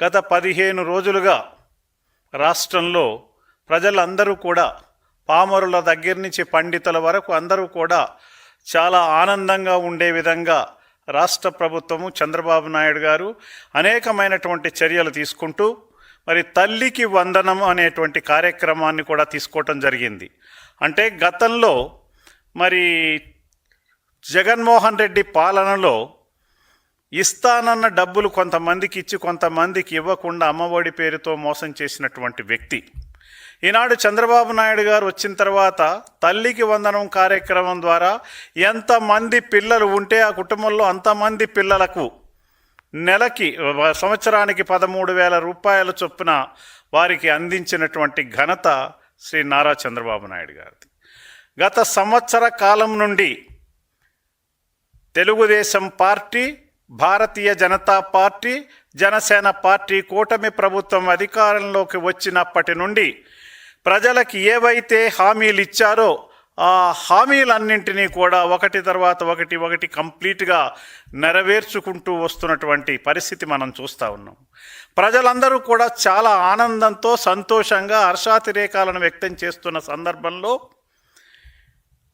గత పదిహేను రోజులుగా రాష్ట్రంలో ప్రజలందరూ కూడా పామరుల దగ్గర నుంచి పండితుల వరకు అందరూ కూడా చాలా ఆనందంగా ఉండే విధంగా రాష్ట్ర ప్రభుత్వము చంద్రబాబు నాయుడు గారు అనేకమైనటువంటి చర్యలు తీసుకుంటూ మరి తల్లికి వందనం అనేటువంటి కార్యక్రమాన్ని కూడా తీసుకోవటం జరిగింది. అంటే గతంలో మరి జగన్మోహన్ రెడ్డి పాలనలో ఇస్తానన్న డబ్బులు కొంతమందికి ఇచ్చి కొంతమందికి ఇవ్వకుండా అమ్మఒడి పేరుతో మోసం చేసినటువంటి వ్యక్తి. ఈనాడు చంద్రబాబు నాయుడు గారు వచ్చిన తర్వాత తల్లికి వందనం కార్యక్రమం ద్వారా ఎంతమంది పిల్లలు ఉంటే ఆ కుటుంబంలో అంతమంది పిల్లలకు నెలకి సంవత్సరానికి పదమూడు వేల రూపాయల చొప్పున వారికి అందించినటువంటి ఘనత శ్రీ నారా చంద్రబాబు నాయుడు గారిది. గత సంవత్సర కాలం నుండి Telugu Desam party Bharatiya Janata party Janasena party కూటమి ప్రభుత్వం అధికారంలోకి వచ్చినప్పటి నుండి ప్రజలకి ఏవైతే హామీలు ఇచ్చారో ఆ హామీలన్నింటినీ కూడా ఒకటి తర్వాత ఒకటి ఒకటి కంప్లీట్గా నెరవేర్చుకుంటూ వస్తున్నటువంటి పరిస్థితి మనం చూస్తూ ఉన్నాం. ప్రజలందరూ కూడా చాలా ఆనందంతో సంతోషంగా హర్షాతిరేకాలను వ్యక్తం చేస్తున్న సందర్భంలో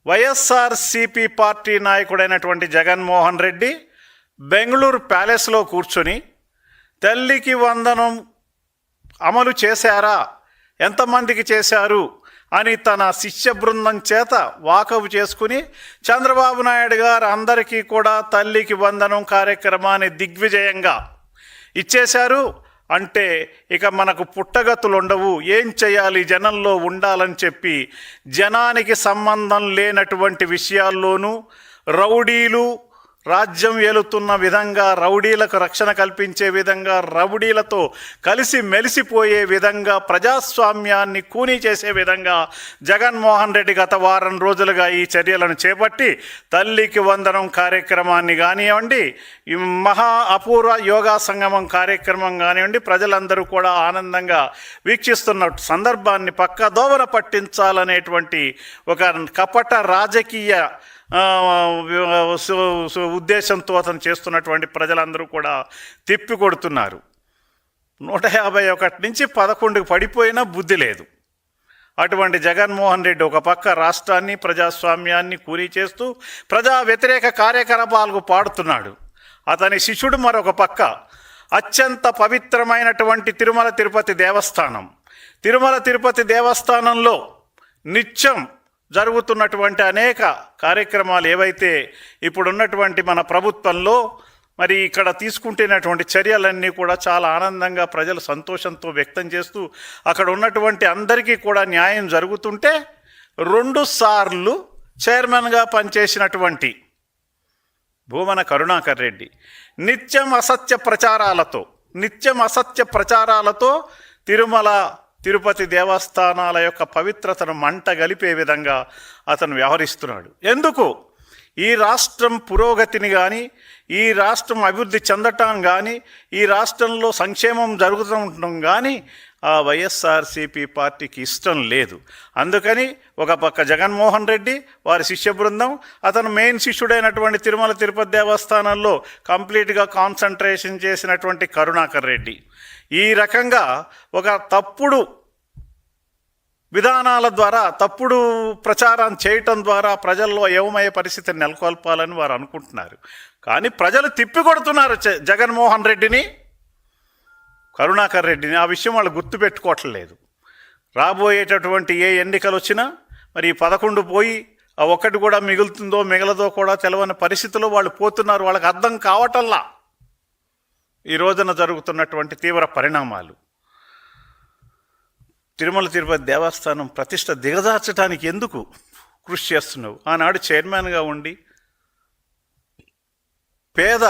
వైఎస్ఆర్సిపి పార్టీ నాయకుడైనటువంటి జగన్మోహన్ రెడ్డి బెంగళూరు ప్యాలెస్లో కూర్చొని తల్లికి వందనం అమలు చేశారా? ఎంతమందికి చేశారు? అని తన శిష్య బృందం చేత వాకపు చేసుకుని చంద్రబాబు నాయుడు గారు అందరికీ కూడా తల్లికి వందనం కార్యక్రమాన్ని దిగ్విజయంగా ఇచ్చేశారు. అంటే ఇక మనకు పుట్టగతులు ఉండవు ఏం చేయాలి? జనంలో ఉండాలని చెప్పి జనానికి సంబంధం లేనటువంటి విషయాల్లోనూ రౌడీలు రాజ్యం ఏలుతున్న విధంగా రౌడీలకు రక్షణ కల్పించే విధంగా రౌడీలతో కలిసి మెలిసిపోయే విధంగా ప్రజాస్వామ్యాన్ని కూనీ చేసే విధంగా జగన్మోహన్ రెడ్డి గత వారం రోజులుగా ఈ చర్యలను చేపట్టి తల్లికి వందనం కార్యక్రమాన్ని కానివ్వండి ఈ మహా అపూర్వ యోగా సంగమం కార్యక్రమం కానివ్వండి ప్రజలందరూ కూడా ఆనందంగా వీక్షిస్తున్న సందర్భాన్ని పక్క దోవన పట్టించాలనేటువంటి ఒక కపట రాజకీయ ఉద్దేశంతో అతను చేస్తున్నటువంటి ప్రజలందరూ కూడా తిప్పి కొడుతున్నారు. నూట యాభై ఒకటి నుంచి పదకొండుకు పడిపోయినా బుద్ధి లేదు. అటువంటి జగన్మోహన్ రెడ్డి ఒక పక్క రాష్ట్రాన్ని ప్రజాస్వామ్యాన్ని కూలీ చేస్తూ ప్రజా వ్యతిరేక కార్యకలాపాలకు పాడుతున్నాడు. అతని శిష్యుడు మరొక పక్క అత్యంత పవిత్రమైనటువంటి తిరుమల తిరుపతి దేవస్థానం. తిరుమల తిరుపతి దేవస్థానంలో నిత్యం జరుగుతున్నటువంటి అనేక కార్యక్రమాలు ఏవైతే ఇప్పుడున్నటువంటి మన ప్రభుత్వంలో మరి ఇక్కడ తీసుకుంటున్నటువంటి చర్యలన్నీ కూడా చాలా ఆనందంగా ప్రజలు సంతోషంతో వ్యక్తం చేస్తూ అక్కడ ఉన్నటువంటి అందరికీ కూడా న్యాయం జరుగుతుంటే రెండు సార్లు చైర్మన్గా పనిచేసినటువంటి భూమన కరుణాకర్ రెడ్డి నిత్యం అసత్య ప్రచారాలతో నిత్యం అసత్య ప్రచారాలతో తిరుమల తిరుపతి దేవస్థానాల యొక్క పవిత్రతను మంట గలిపే విధంగా అతను వ్యవహరిస్తున్నాడు. ఎందుకు? ఈ రాష్ట్రం పురోగతిని కానీ ఈ రాష్ట్రం అభివృద్ధి చెందటం కానీ ఈ రాష్ట్రంలో సంక్షేమం జరుగుతుండటం కానీ ఆ వైఎస్ఆర్సీపీ పార్టీకి ఇష్టం లేదు. అందుకని ఒక పక్క జగన్మోహన్ రెడ్డి వారి శిష్య బృందం అతను మెయిన్ శిష్యుడైనటువంటి తిరుమల తిరుపతి దేవస్థానంలో కంప్లీట్గా కాన్సన్ట్రేషన్ చేసినటువంటి కరుణాకర్ రెడ్డి. ఈ రకంగా ఒక తప్పుడు విధానాల ద్వారా తప్పుడు ప్రచారం చేయటం ద్వారా ప్రజల్లో ఏమయ్య పరిస్థితిని నెలకొల్పాలని వారు అనుకుంటున్నారు. కానీ ప్రజలు తిప్పికొడుతున్నారు జగన్మోహన్ రెడ్డిని. కరుణాకర్ రెడ్డిని ఆ విషయం వాళ్ళు గుర్తుపెట్టుకోవట్లేదు. రాబోయేటటువంటి ఏ ఎన్నికలు వచ్చినా మరి పదకొండు పోయి ఆ ఒక్కటి కూడా మిగులుతుందో మిగలదో కూడా తెలవని పరిస్థితిలో వాళ్ళు పోతున్నారు. వాళ్ళకి అర్థం కావటల్లా ఈ రోజున జరుగుతున్నటువంటి తీవ్ర పరిణామాలు. తిరుమల తిరుపతి దేవస్థానం ప్రతిష్ట దిగదార్చడానికి ఎందుకు కృషి చేస్తున్నావు? ఆనాడు చైర్మన్గా ఉండి పేద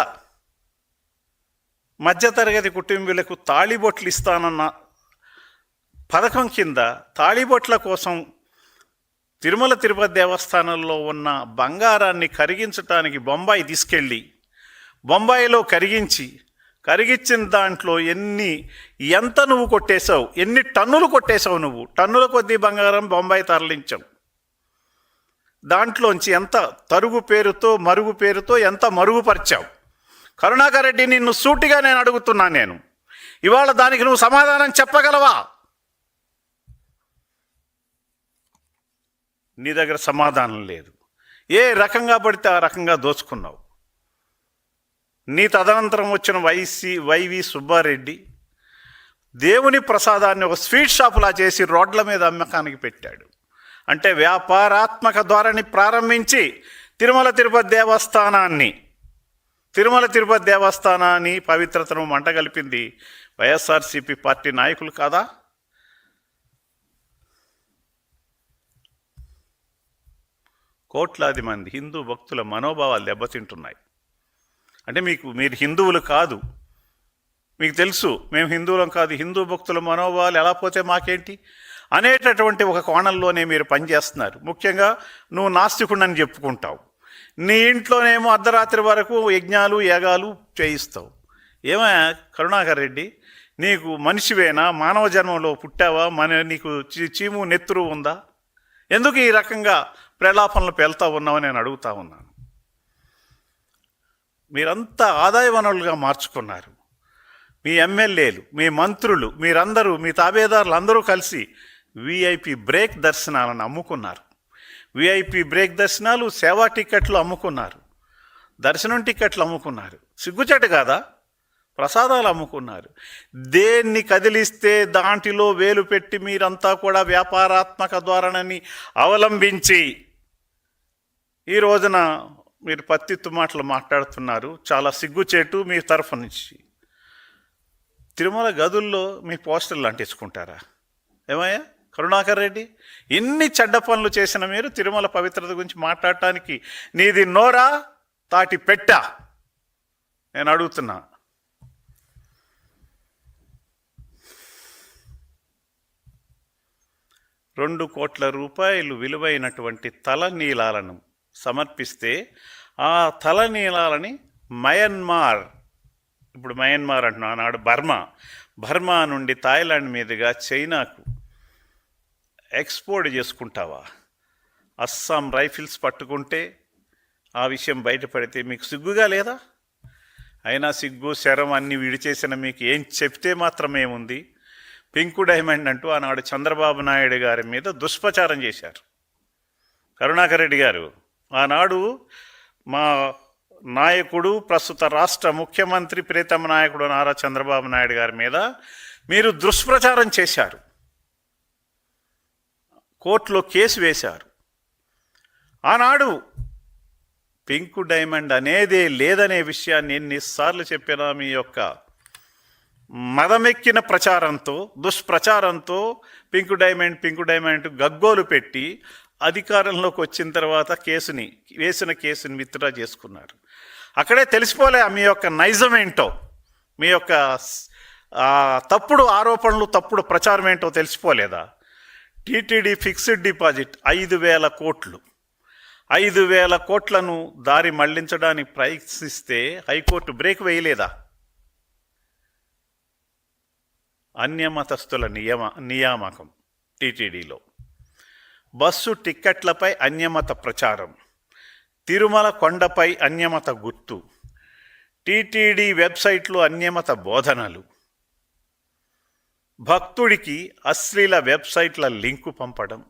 మధ్యతరగతి కుటుంబీలకు తాళిబొట్లు ఇస్తానన్న పథకం కింద తాళిబొట్ల కోసం తిరుమల తిరుపతి దేవస్థానంలో ఉన్న బంగారాన్ని కరిగించటానికి బొంబాయి తీసుకెళ్ళి బొంబాయిలో కరిగించి కరిగించిన దాంట్లో ఎన్ని ఎంత నువ్వు కొట్టేశావు ఎన్ని టన్నులు కొట్టేశావు నువ్వు? టన్నుల కొద్దీ బంగారం బొంబాయి తరలించావు దాంట్లోంచి ఎంత తరుగు పేరుతో మరుగు పేరుతో ఎంత మరుగుపరిచావు కరుణాకర్ రెడ్డి నిన్ను సూటిగా నేను అడుగుతున్నాను నేను. ఇవాళ దానికి నువ్వు సమాధానం చెప్పగలవా? నీ దగ్గర సమాధానం లేదు. ఏ రకంగా పడితే ఆ రకంగా దోచుకున్నావు? నీ తదనంతరం వచ్చిన వైసి వైవి సుబ్బారెడ్డి దేవుని ప్రసాదాన్ని ఒక స్వీట్ షాపులా చేసి రోడ్ల మీద అమ్మకానికి పెట్టాడు. అంటే వ్యాపారాత్మక ధోరణి ప్రారంభించి తిరుమల తిరుపతి దేవస్థానాన్ని తిరుమల తిరుపతి దేవస్థానాన్ని పవిత్రతను మంటగలిపింది వైఎస్ఆర్సీపీ పార్టీ నాయకులు కాదా? కోట్లాది మంది హిందూ భక్తుల మనోభావాలు దెబ్బతింటున్నాయి. అంటే మీకు మీరు హిందువులు కాదు. మీకు తెలుసు మేము హిందువులం కాదు. హిందూ భక్తుల మనోభావాలు ఎలా పోతే మాకేంటి? అనేటటువంటి ఒక కోణంలోనే మీరు పనిచేస్తున్నారు. ముఖ్యంగా నువ్వు నాస్తికుడని చెప్పుకుంటావు. నీ ఇంట్లోనేమో అర్ధరాత్రి వరకు యజ్ఞాలు యాగాలు చేయిస్తావు. ఏమయ్యా కరుణాకర్ రెడ్డి? నీకు మనిషివేనా? మానవ జన్మలో పుట్టావా? మన నీకు చీ- చీము నెత్తురు ఉందా? ఎందుకు ఈ రకంగా ప్రలాపనలు పేలుతా ఉన్నావని నేను అడుగుతా ఉన్నాను. మీరంతా ఆదాయ వనరులుగా మార్చుకున్నారు. మీ ఎమ్మెల్యేలు మీ మంత్రులు మీరందరూ మీ తాబేదారులు అందరూ కలిసి విఐపి బ్రేక్ దర్శనాలను అమ్ముకున్నారు. విఐపి బ్రేక్ దర్శనాలు సేవా టికెట్లు అమ్ముకున్నారు. దర్శనం టికెట్లు అమ్ముకున్నారు. సిగ్గుచేటు కాదా? ప్రసాదాలు అమ్ముకున్నారు. దేన్ని కదిలిస్తే దాంట్లో వేలు పెట్టి మీరంతా కూడా వ్యాపారాత్మక ధోరణిని అవలంబించి ఈ రోజున మీరు పత్తిత్తు మాటలు మాట్లాడుతున్నారు. చాలా సిగ్గుచేటు మీ తరఫు నుంచి. తిరుమల గదుల్లో మీ పోస్టర్లు అంటించుకుంటారా? ఏమయ్యా? కరుణాకర్ రెడ్డి ఎన్ని చెడ్డ పనులు చేసిన మీరు తిరుమల పవిత్రత గురించి మాట్లాడటానికి నీది నోరా తాటి పెట్ట? నేను అడుగుతున్నా. రెండు కోట్ల రూపాయలు విలువైనటువంటి తలనీలాలను సమర్పిస్తే ఆ తలనీలాలని మయన్మార్ ఇప్పుడు మయన్మార్ అంటున్నా ఆనాడు బర్మా బర్మా నుండి థాయిలాండ్ మీదుగా చైనాకు ఎక్స్పోర్ట్ చేసుకుంటావా? అస్సాం రైఫిల్స్ పట్టుకుంటే ఆ విషయం బయటపడితే మీకు సిగ్గుగా లేదా? అయినా సిగ్గు శరం అన్ని విడిచేసిన మీకు ఏం చెప్తే మాత్రమేముంది? పింకు డైమండ్ అంటూ ఆనాడు చంద్రబాబు నాయుడు గారి మీద దుష్ప్రచారం చేశారు. కరుణాకర్ రెడ్డి గారు ఆనాడు మా నాయకుడు ప్రస్తుత రాష్ట్ర ముఖ్యమంత్రి ప్రీతమ నాయకుడు నారా చంద్రబాబు నాయుడు గారి మీద మీరు దుష్ప్రచారం చేశారు. కోర్టులో కేసు వేశారు. ఆనాడు పింకు డైమండ్ అనేదే లేదనే విషయాన్ని ఎన్నిసార్లు చెప్పినా మీ యొక్క మదమెక్కిన ప్రచారంతో దుష్ప్రచారంతో పింకు డైమండ్ పింకు డైమండ్ గగ్గోలు పెట్టి అధికారంలోకి వచ్చిన తర్వాత కేసుని వేసిన కేసుని విత్డ్రా చేసుకున్నారు. అక్కడే తెలిసిపోలే మీ యొక్క నైజం ఏంటో మీ యొక్క తప్పుడు ఆరోపణలు తప్పుడు ప్రచారం ఏంటో తెలిసిపోలేదా? టీటీడీ ఫిక్స్డ్ డిపాజిట్ ఐదు వేల కోట్లు. ఐదు వేల కోట్లను దారి మళ్ళించడానికి ప్రయత్నిస్తే హైకోర్టు బ్రేక్ వేయలేదా? అన్యమతస్థుల నియమ నియామకం టీటీడీలో. బస్సు టిక్కెట్లపై అన్యమత ప్రచారం. తిరుమల కొండపై అన్యమత గుర్తు. టీటీడీ వెబ్సైట్లో అన్యమత బోధనలు. భక్తుడికి అశ్లీల వెబ్సైట్ల లింకు పంపడం.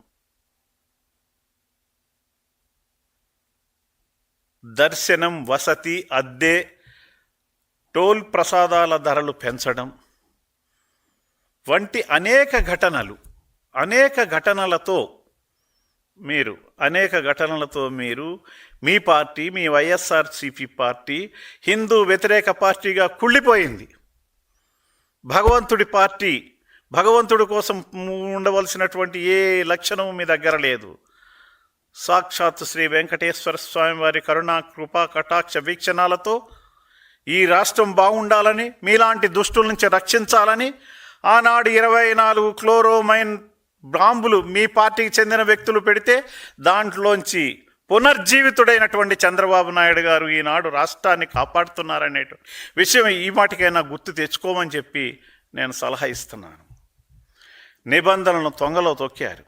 దర్శనం వసతి అద్దె టోల్ ప్రసాదాల ధరలు పెంచడం. వంటి అనేక ఘటనలు అనేక ఘటనలతో మీరు అనేక ఘటనలతో మీరు మీ పార్టీ మీ వైఎస్ఆర్సిపి పార్టీ హిందూ వ్యతిరేక పార్టీగా కుళ్ళిపోయింది. భగవంతుడి పార్టీ భగవంతుడి కోసం ఉండవలసినటువంటి ఏ లక్షణం మీ దగ్గర లేదు. సాక్షాత్ శ్రీ వెంకటేశ్వర స్వామి వారి కరుణా కృపా కటాక్ష వీక్షణాలతో ఈ రాష్ట్రం బాగుండాలని మీలాంటి దుష్టుల నుంచి రక్షించాలని ఆనాడు ఇరవై నాలుగు క్లోరోమైన్ బాంబులు మీ పార్టీకి చెందిన వ్యక్తులు పెడితే దాంట్లోంచి పునర్జీవితుడైనటువంటి చంద్రబాబు నాయుడు గారు ఈనాడు రాష్ట్రాన్ని కాపాడుతున్నారనే విషయం ఈ మాటికైనా గుర్తు తెచ్చుకోమని చెప్పి నేను సలహా ఇస్తున్నాను. నిబంధనలను తొంగలో తొక్కారు.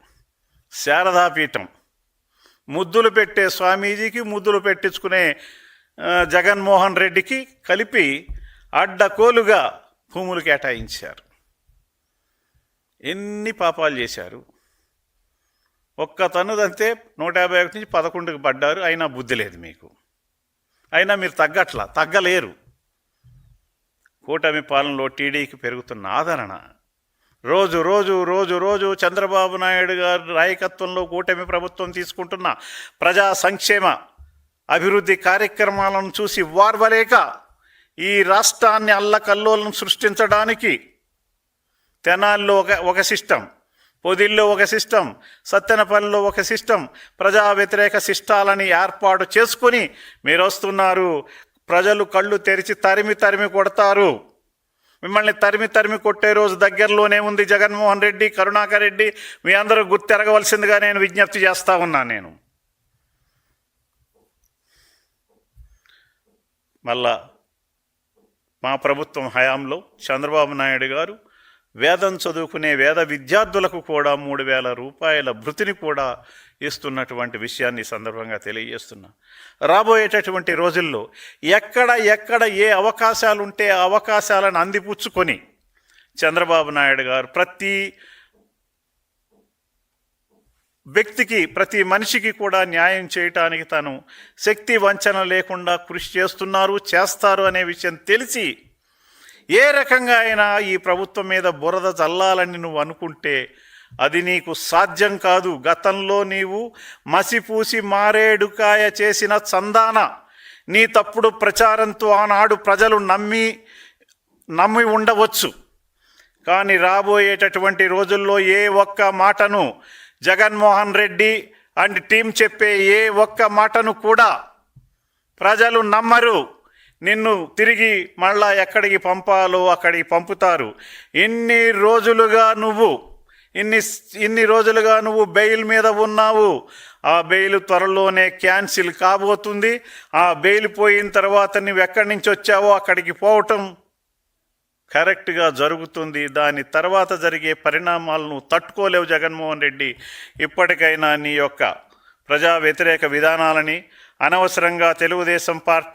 శారదాపీఠం. ముద్దులు పెట్టే స్వామీజీకి ముద్దులు పెట్టించుకునే జగన్మోహన్ రెడ్డికి కలిపి అడ్డకోలుగా భూములు కేటాయించారు. ఎన్ని పాపాలు చేశారు. ఒక్క తన్నుదంతే నూట యాభై ఒకటి నుంచి పదకొండుకి పడ్డారు. అయినా బుద్ధి లేదు మీకు. అయినా మీరు తగ్గట్లా తగ్గలేరు. కూటమి పాలనలో టీడీకి పెరుగుతున్న ఆదరణ. రోజు రోజు రోజు రోజు చంద్రబాబు నాయుడు గారి నాయకత్వంలో కూటమి ప్రభుత్వం తీసుకుంటున్న ప్రజా సంక్షేమ అభివృద్ధి కార్యక్రమాలను చూసి వార్వలేక ఈ రాష్ట్రాన్ని అల్లకల్లోలను సృష్టించడానికి తెనాల్లో ఒక ఒక సిస్టమ్ పొదిల్లో ఒక సిస్టమ్ సత్తెనపల్లిలో ఒక సిస్టమ్ ప్రజా వ్యతిరేక సిస్టాలని ఏర్పాటు చేసుకుని మీరు వస్తున్నారు. ప్రజలు కళ్ళు తెరిచి తరిమి తరిమి కొడతారు. మిమ్మల్ని తరిమి తరిమి కొట్టే రోజు దగ్గరలోనే ఉంది జగన్మోహన్ రెడ్డి కరుణాకర్ రెడ్డి. మీ అందరూ గుర్తెరగవలసిందిగా నేను విజ్ఞప్తి చేస్తా ఉన్నాను నేను. మళ్ళా మా ప్రభుత్వం హయాంలో చంద్రబాబు నాయుడు గారు వేదం చదువుకునే వేద విద్యార్థులకు కూడా మూడు వేల రూపాయల భృతిని కూడా ఇస్తున్నటువంటి విషయాన్ని సందర్భంగా తెలియజేస్తున్నా. రాబోయేటటువంటి రోజుల్లో ఎక్కడ ఎక్కడ ఏ అవకాశాలు ఉంటే అవకాశాలను అందిపుచ్చుకొని చంద్రబాబు నాయుడు గారు ప్రతి వ్యక్తికి ప్రతి మనిషికి కూడా న్యాయం చేయటానికి తను శక్తి వంచన లేకుండా కృషి చేస్తున్నారు చేస్తారు అనే విషయం తెలిసి ఏ రకంగా అయినా ఈ ప్రభుత్వం మీద బురద చల్లాలని నువ్వు అనుకుంటే అది నీకు సాధ్యం కాదు. గతంలో నీవు మసిపూసి మారేడుకాయ చేసిన చందాన నీ తప్పుడు ప్రచారంతో ఆనాడు ప్రజలు నమ్మి నమ్మి ఉండవచ్చు. కానీ రాబోయేటటువంటి రోజుల్లో ఏ ఒక్క మాటను జగన్మోహన్ రెడ్డి అండ్ టీం చెప్పే ఏ ఒక్క మాటను కూడా ప్రజలు నమ్మరు. నిన్ను తిరిగి మళ్ళా ఎక్కడికి పంపాలో అక్కడికి పంపుతారు. ఇన్ని రోజులుగా నువ్వు ఇన్ని ఇన్ని రోజులుగా నువ్వు బెయిల్ మీద ఉన్నావు. ఆ బెయిల్ త్వరలోనే క్యాన్సిల్ కాబోతుంది. ఆ బెయిల్ పోయిన తర్వాత నువ్వు ఎక్కడి నుంచి వచ్చావో అక్కడికి పోవటం కరెక్ట్గా జరుగుతుంది. దాని తర్వాత జరిగే పరిణామాలను తట్టుకోలేవు జగన్మోహన్ రెడ్డి. ఇప్పటికైనా నీ యొక్క ప్రజా వ్యతిరేక విధానాలని అనవసరంగా తెలుగుదేశం పార్టీ